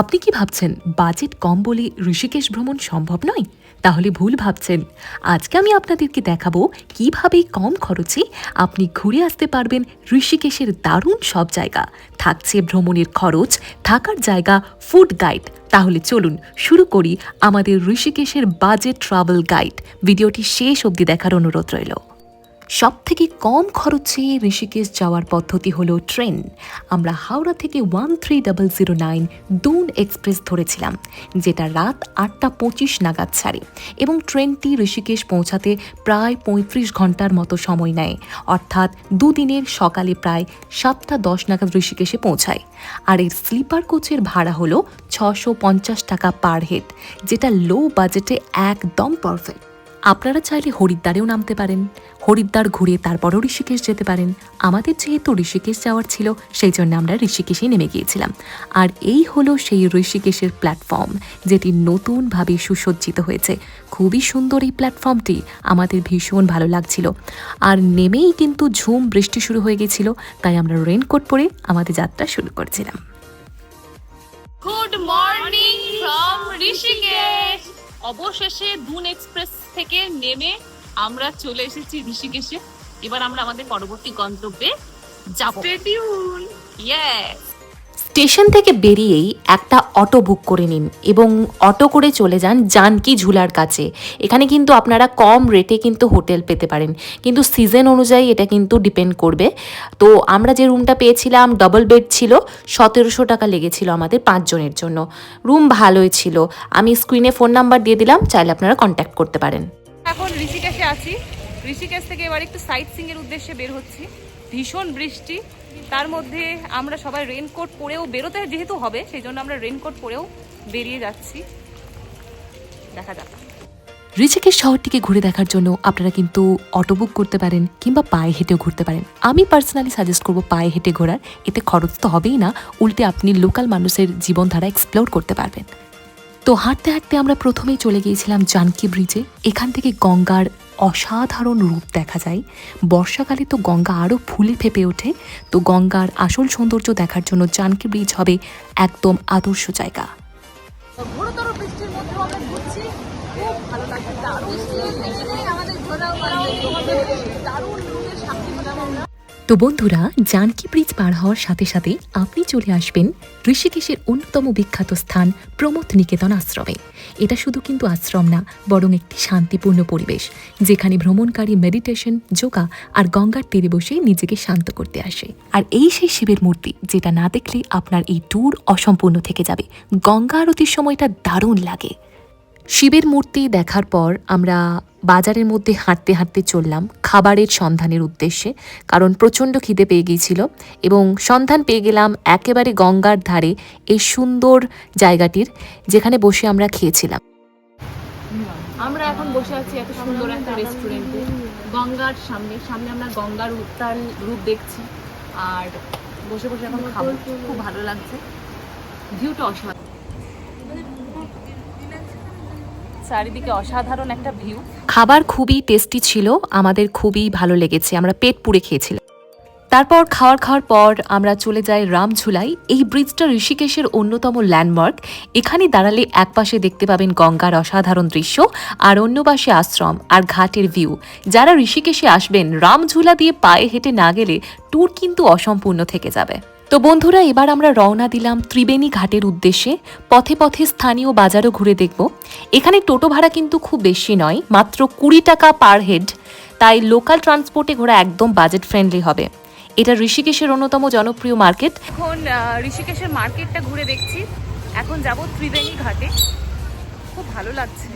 আপনি কি ভাবছেন বাজেট কম বলে ঋষিকেশ ভ্রমণ সম্ভব নয়? তাহলে ভুল ভাবছেন। আজকে আমি আপনাদেরকে দেখাবো কীভাবে কম খরচে আপনি ঘুরে আসতে পারবেন ঋষিকেশের দারুণ সব জায়গা। থাকছে ভ্রমণের খরচ, থাকার জায়গা ফুড গাইড তাহলে চলুন শুরু করি আমাদের ঋষিকেশের বাজেট ট্রাভেল গাইড ভিডিওটি শেষ অবধি দেখার অনুরোধ রইল। সব থেকে কম খরচে ঋষিকেশ যাওয়ার পদ্ধতি হলো ট্রেন। আমরা হাওড়া থেকে one three double zero nine Doon express ধরেছিলাম, যেটা রাত আটটা পঁচিশ নাগাদ ছাড়ে এবং ট্রেনটি ঋষিকেশ পৌঁছাতে প্রায় পঁয়ত্রিশ ঘণ্টার মতো সময় নেয়, অর্থাৎ দুদিনের সকালে প্রায় সাতটা দশ নাগাদ ঋষিকেশে পৌঁছায়। আর এর স্লিপার কোচের ভাড়া হলো ছশো পঞ্চাশ টাকা পার হেড, যেটা লো বাজেটে একদম পারফেক্ট আপনারা চাইলে হরিদ্বারেও নামতে পারেন। হরিদ্বার ঘুরে তারপরও ঋষিকেশ যেতে পারেন। আমাদের যেহেতু ঋষিকেশ যাওয়ার ছিল, সেই জন্য আমরা ঋষিকেশেই নেমে গিয়েছিলাম। আর এই হলো সেই ঋষিকেশের প্ল্যাটফর্ম যেটি নতুনভাবে সুসজ্জিত হয়েছে। খুবই সুন্দর এই প্ল্যাটফর্মটি আমাদের ভীষণ ভালো লাগছিল। আর নেমেই কিন্তু ঝুম বৃষ্টি শুরু হয়ে গেছিল, তাই আমরা রেনকোট পরে আমাদের যাত্রা শুরু করেছিলাম। গুড মর্নিং ফ্রম ঋষিকেশ অবশেষে দুন এক্সপ্রেস থেকে নেমে আমরা চলে এসেছি ঋষিকেশে। এবার আমরা আমাদের পরবর্তী গন্তব্যে যাব। ইয়েস স্টেশন থেকে বেরিয়েই একটা অটো বুক করে নিন এবং অটো করে চলে যান জানকি ঝুলার কাছে। এখানে কিন্তু আপনারা কম রেটে কিন্তু হোটেল পেতে পারেন। কিন্তু সিজন অনুযায়ী এটা কিন্তু ডিপেন্ড করবে। তো আমরা যে রুমটা পেয়েছিলাম ডবল বেড ছিল, সতেরোশো টাকা লেগেছিল আমাদের পাঁচজনের জন্য। রুম ভালোই ছিল। আমি স্ক্রিনে ফোন নাম্বার দিয়ে দিলাম, চাইলে আপনারা কন্ট্যাক্ট করতে পারেন। এখন ঋষিকেশে আছি। ঋষিকেশ থেকে এবার একটু সাইট সিং এর উদ্দেশ্যে বের হচ্ছি। ভীষণ বৃষ্টি। তার মধ্যে আমরা সবাই রেনকোট পরেও বেরোতে যেহেতু হবে, সেই জন্য আমরা রেনকোট পরেও বেরিয়ে যাচ্ছি। দেখা যাক। ঋষিকেশ শহরটিকে ঘুরে দেখার জন্য আপনারা কিন্তু অটো বুক করতে পারেন কিংবা পায়ে হেঁটেও ঘুরতে পারেন। আমি পার্সোনালি সাজেস্ট করব পায়ে হেঁটে ঘোরার। এতে খরচ তো হবেই না, উল্টে আপনি লোকাল মানুষের জীবনধারা এক্সপ্লোর করতে পারবেন। তো হাঁটতে হাঁটতে আমরা প্রথমেই চলে গিয়েছিলাম জানকি ব্রিজে এখান থেকে গঙ্গার অসাধারণ রূপ দেখা যায়। বর্ষাকালে তো গঙ্গা আরও ফুলে ফেঁপে ওঠে। তো গঙ্গার আসল সৌন্দর্য দেখার জন্য জানকি ব্রিজ হবে একদম আদর্শ জায়গা। তো বন্ধুরা, জানকি ব্রিজ পার হওয়ার সাথে সাথে আপনি চলে আসবেন ঋষিকেশের অন্যতম বিখ্যাত স্থান প্রমোদ নিকেতন আশ্রমে। এটা শুধু কিন্তু আশ্রম না, বরং একটি শান্তিপূর্ণ পরিবেশ, যেখানে ভ্রমণকারী মেডিটেশন, যোগা আর গঙ্গার তীরে বসে নিজেকে শান্ত করতে আসে। আর এই সেই শিবের মূর্তি, যেটা না দেখলে আপনার এই ট্যুর অসম্পূর্ণ থেকে যাবে। গঙ্গা আরতির সময়টা দারুণ লাগে। শিবের মূর্তি দেখার পর আমরা বাজারের মধ্যে হাঁটতে হাঁটতে চললাম খাবারের সন্ধানের উদ্দেশ্যে, কারণ প্রচণ্ড খিদে পেয়ে গিয়েছিল এবং সন্ধান পেয়ে গেলাম একেবারে গঙ্গার ধারে এই সুন্দর জায়গাটির যেখানে বসে আমরা খেয়েছিলাম। আমরা এখন বসে আছি এত সুন্দর একটা রেস্টুরেন্টে গঙ্গার সামনে সামনে আমরা গঙ্গার উত্তাল রূপ দেখছি আর বসে বসে এখন খাব। খুব ভালো লাগছে। ভিউটা অসাধারণ। চারিদিকে অসাধারণ একটা ভিউ খাবার খুবই টেস্টি ছিল, আমাদের খুবই ভালো লেগেছে, আমরা পেট পুড়ে খেয়েছিলাম। তারপর খাওয়ার খাওয়ার পর আমরা চলে যাই রামঝুলাই, এই ব্রিজটা ঋষিকেশের অন্যতম ল্যান্ডমার্ক এখানে দাঁড়ালে একপাশে দেখতে পাবেন গঙ্গার অসাধারণ দৃশ্য, আর অন্য পাশে আশ্রম আর ঘাটের ভিউ যারা ঋষিকেশে আসবেন, রামঝুলা দিয়ে পায়ে হেঁটে না গেলে ট্যুর কিন্তু অসম্পূর্ণ থেকে যাবে। তো বন্ধুরা এবার আমরা রওনা দিলাম ত্রিবেণী ঘাটের উদ্দেশ্যে। পথে পথে স্থানীয় বাজারও ঘুরে দেখব। এখানে টোটো ভাড়া কিন্তু খুব বেশি নয় মাত্র কুড়ি টাকা পার হেড। তাই লোকাল ট্রান্সপোর্টে ঘোরা একদম বাজেট ফ্রেন্ডলি হবে। এটা ঋষিকেশের অন্যতম জনপ্রিয় মার্কেট। এখন ঋষিকেশের মার্কেটটা ঘুরে দেখছি। এখন যাব ত্রিবেণী ঘাটে। খুব ভালো লাগছে।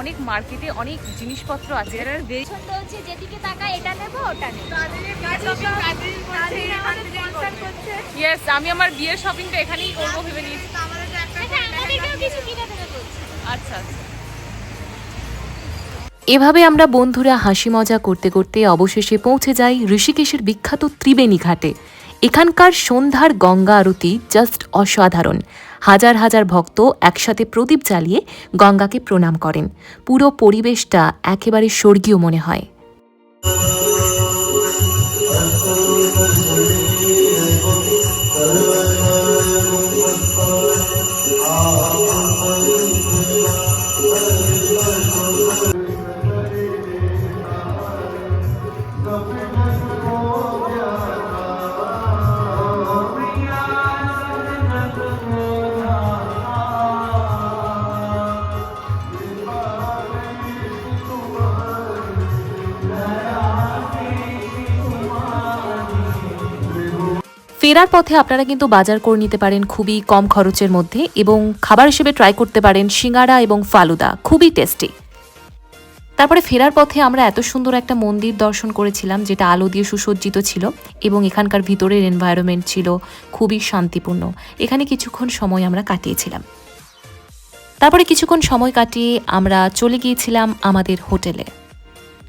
অনেক মার্কেটে অনেক জিনিসপত্র আছে। পছন্দ হচ্ছে যেদিকে তাকা এটা নেব ওটা নেব। ইয়েস আমি আমার বিয়ের শপিংটা এখানেই করব ভেবে নিয়েছি। আচ্ছা আচ্ছা আচ্ছা। এভাবে আমরা বন্ধুরা হাসি মজা করতে করতে অবশেষে পৌঁছে যাই ঋষিকেশের বিখ্যাত ত্রিবেণী ঘাটে। এখানকার সন্ধ্যার গঙ্গা আরতি জাস্ট অসাধারণ। হাজার হাজার ভক্ত একসাথে প্রদীপ জ্বালিয়ে গঙ্গাকে প্রণাম করেন। পুরো পরিবেশটা একেবারে স্বর্গীয় মনে হয়। ফেরার পথে আপনারা কিন্তু বাজার করে নিতে পারেন খুবই কম খরচের মধ্যে এবং খাবার হিসেবে ট্রাই করতে পারেন সিঙ্গারা এবং ফালুদা, খুবই টেস্টি তারপরে ফেরার পথে আমরা এত সুন্দর একটা মন্দির দর্শন করেছিলাম, যেটা আলো দিয়ে সুসজ্জিত ছিল এবং এখানকার ভিতরের এনভায়রনমেন্ট ছিল খুবই শান্তিপূর্ণ। এখানে কিছুক্ষণ সময় আমরা কাটিয়েছিলাম। তারপরে কিছুক্ষণ সময় কাটিয়ে আমরা চলে গিয়েছিলাম আমাদের হোটেলে।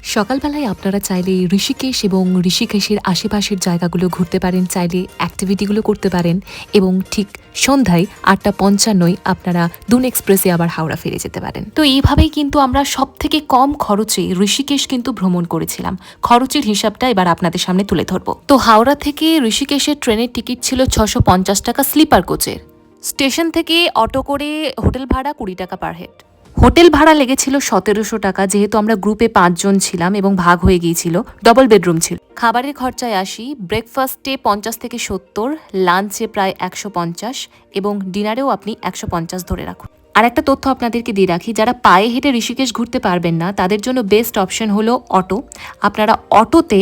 সকালবেলায় আপনারা চাইলে ঋষিকেশ এবং ঋষিকেশের আশেপাশের জায়গাগুলো ঘুরতে পারেন, চাইলে অ্যাক্টিভিটিগুলো করতে পারেন এবং ঠিক সন্ধ্যায় আটটা পঞ্চান্নই আপনারা দুন এক্সপ্রেসে আবার হাওড়া ফিরে যেতে পারেন। তো এইভাবেই কিন্তু আমরা সব থেকে কম খরচে ঋষিকেশ কিন্তু ভ্রমণ করেছিলাম। খরচের হিসাবটা এবার আপনাদের সামনে তুলে ধরবো। তো হাওড়া থেকে ঋষিকেশের ট্রেনের টিকিট ছিল ছশো পঞ্চাশ টাকা স্লিপার কোচের। স্টেশন থেকে অটো করে হোটেল ভাড়া কুড়ি টাকা পার হেড। হোটেল ভাড়া লেগেছিল সতেরোশো টাকা, যেহেতু আমরা গ্রুপে পাঁচজন ছিলাম এবং ভাগ হয়ে গিয়েছিল ডবল বেডরুম ছিল। খাবারের খরচায় আসি ব্রেকফাস্টে পঞ্চাশ থেকে সত্তর লাঞ্চে প্রায় একশো পঞ্চাশ এবং ডিনারেও আপনি একশো পঞ্চাশ ধরে রাখুন। আর একটা তথ্য আপনাদেরকে দিয়ে রাখি, যারা পায়ে হেঁটে ঋষিকেশ ঘুরতে পারবেন না, তাদের জন্য বেস্ট অপশন হলো অটো আপনারা অটোতে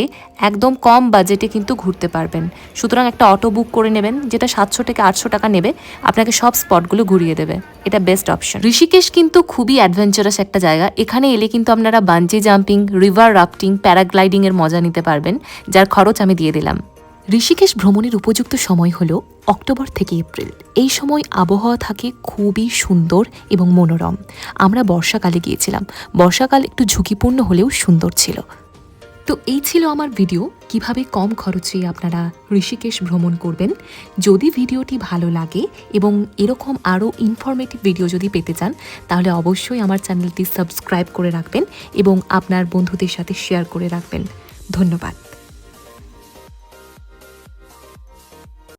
একদম কম বাজেটে কিন্তু ঘুরতে পারবেন। সুতরাং একটা অটো বুক করে নেবেন, যেটা সাতশো থেকে আটশো টাকা নেবে, আপনাকে সব স্পটগুলো ঘুরিয়ে দেবে। এটা বেস্ট অপশন ঋষিকেশ কিন্তু খুবই অ্যাডভেঞ্চারাস একটা জায়গা। এখানে এলে কিন্তু আপনারা বাঞ্জি জাম্পিং রিভার রাফটিং প্যারাগ্লাইডিংয়ের মজা নিতে পারবেন, যার খরচ আমি দিয়ে দিলাম। ঋষিকেশ ভ্রমণের উপযুক্ত সময় হল অক্টোবর থেকে এপ্রিল। এই সময় আবহাওয়া থাকে খুবই সুন্দর এবং মনোরম। আমরা বর্ষাকালে গিয়েছিলাম। বর্ষাকাল একটু ঝুঁকিপূর্ণ হলেও সুন্দর ছিল। তো এই ছিল আমার ভিডিও। কীভাবে কম খরচে আপনারা ঋষিকেশ ভ্রমণ করবেন? যদি ভিডিওটি ভালো লাগে এবং এরকম আরও ইনফরমেটিভ ভিডিও যদি পেতে চান, তাহলে অবশ্যই আমার চ্যানেলটি সাবস্ক্রাইব করে রাখবেন এবং আপনার বন্ধুদের সাথে শেয়ার করে রাখবেন। ধন্যবাদ।